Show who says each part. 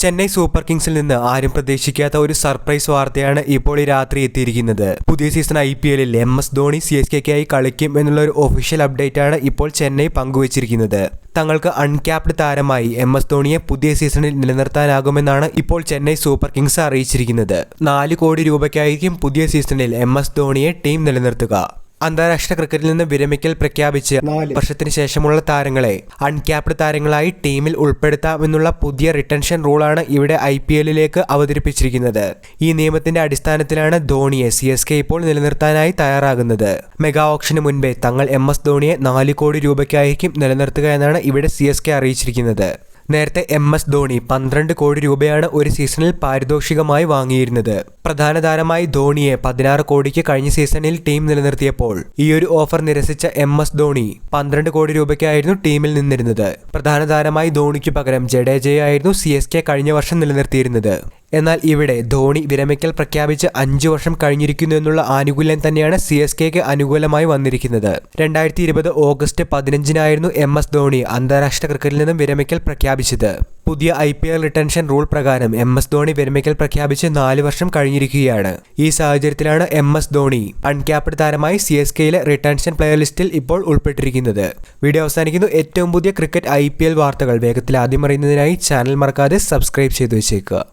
Speaker 1: Chennai super കിങ്സിൽ നിന്ന് ആരും പ്രതീക്ഷിക്കാത്ത ഒരു സർപ്രൈസ് വാർത്തയാണ് ഇപ്പോൾ ഈ രാത്രി എത്തിയിരിക്കുന്നത്. പുതിയ സീസൺ ഐ പി എല്ലിൽ M S Dhoni C S കെക്കായി കളിക്കും എന്നുള്ള ഒരു ഒഫീഷ്യൽ അപ്ഡേറ്റ് ആണ് ഇപ്പോൾ ചെന്നൈ പങ്കുവച്ചിരിക്കുന്നത്. തങ്ങൾക്ക് അൺക്യാപ്ഡ് താരമായി എം എസ് ധോണിയെ പുതിയ സീസണിൽ നിലനിർത്താനാകുമെന്നാണ് ഇപ്പോൾ ചെന്നൈ സൂപ്പർ കിങ്സ് അറിയിച്ചിരിക്കുന്നത്. നാല് കോടി രൂപയ്ക്കായിരിക്കും പുതിയ സീസണിൽ എം എസ് ധോണിയെ ടീം നിലനിർത്തുക. അന്താരാഷ്ട്ര ക്രിക്കറ്റിൽ നിന്ന് വിരമിക്കൽ പ്രഖ്യാപിച്ച്
Speaker 2: നാല്.
Speaker 1: വർഷത്തിന് ശേഷമുള്ള താരങ്ങളെ അൺക്യാപ്ഡ് താരങ്ങളായി ടീമിൽ ഉൾപ്പെടുത്താമെന്നുള്ള പുതിയ റിട്ടൻഷൻ റൂളാണ് ഇവിടെ ഐ പി എല്ലിലേക്ക് അവതരിപ്പിച്ചിരിക്കുന്നത്. ഈ നിയമത്തിന്റെ അടിസ്ഥാനത്തിലാണ് ധോണിയെ സി എസ് കെ ഇപ്പോൾ നിലനിർത്താനായി തയ്യാറാകുന്നത്. മെഗാ ഓപ്ഷന് മുൻപേ തങ്ങൾ എം എസ് ധോണിയെ നാല് കോടി രൂപയ്ക്കായിരിക്കും നിലനിർത്തുക എന്നാണ് ഇവിടെ സി എസ് കെ അറിയിച്ചിരിക്കുന്നത്. നേരത്തെ എം എസ് ധോണി പന്ത്രണ്ട് കോടി രൂപയാണ് ഒരു സീസണിൽ പാരിതോഷികമായി വാങ്ങിയിരുന്നത്. പ്രധാന താരമായി ധോണിയെ പതിനാറ് കോടിക്ക് കഴിഞ്ഞ സീസണിൽ ടീം നിലനിർത്തിയപ്പോൾ ഈ ഒരു ഓഫർ നിരസിച്ച എം എസ് ധോണി പന്ത്രണ്ട് കോടി രൂപയ്ക്കായിരുന്നു ടീമിൽ നിന്നിരുന്നത്. പ്രധാന താരമായി ധോണിക്ക് പകരം ജഡേജയായിരുന്നു സി എസ് കെ കഴിഞ്ഞ വർഷം നിലനിർത്തിയിരുന്നത്. എന്നാൽ ഇവിടെ ധോണി വിരമിക്കൽ പ്രഖ്യാപിച്ച് അഞ്ചു വർഷം കഴിഞ്ഞിരിക്കുന്നു എന്നുള്ള ആനുകൂല്യം തന്നെയാണ് സി എസ് കെക്ക് അനുകൂലമായി വന്നിരിക്കുന്നത്. രണ്ടായിരത്തി ഇരുപത് ഓഗസ്റ്റ് പതിനഞ്ചിനായിരുന്നു എം എസ് ധോണി അന്താരാഷ്ട്ര ക്രിക്കറ്റിൽ നിന്നും വിരമിക്കൽ പ്രഖ്യാപിച്ചത്. പുതിയ I P L retention rule പ്രകാരം എം എസ് ധോണി വിരമിക്കൽ പ്രഖ്യാപിച്ച് നാല് വർഷം കഴിഞ്ഞിരിക്കുകയാണ്. ഈ സാഹചര്യത്തിലാണ് എം എസ് ധോണി അൺക്യാപ്ഡ് താരമായി സി എസ് കെയിലെ റിട്ടൻഷൻ പ്ലെയർ ലിസ്റ്റിൽ ഇപ്പോൾ ഉൾപ്പെട്ടിരിക്കുന്നത്. വീഡിയോ അവസാനിക്കുന്നു. ഏറ്റവും പുതിയ ക്രിക്കറ്റ് ഐ വാർത്തകൾ വേഗത്തിൽ ആദ്യം അറിയുന്നതിനായി ചാനൽ മറക്കാതെ സബ്സ്ക്രൈബ് ചെയ്തു വെച്ചേക്കുക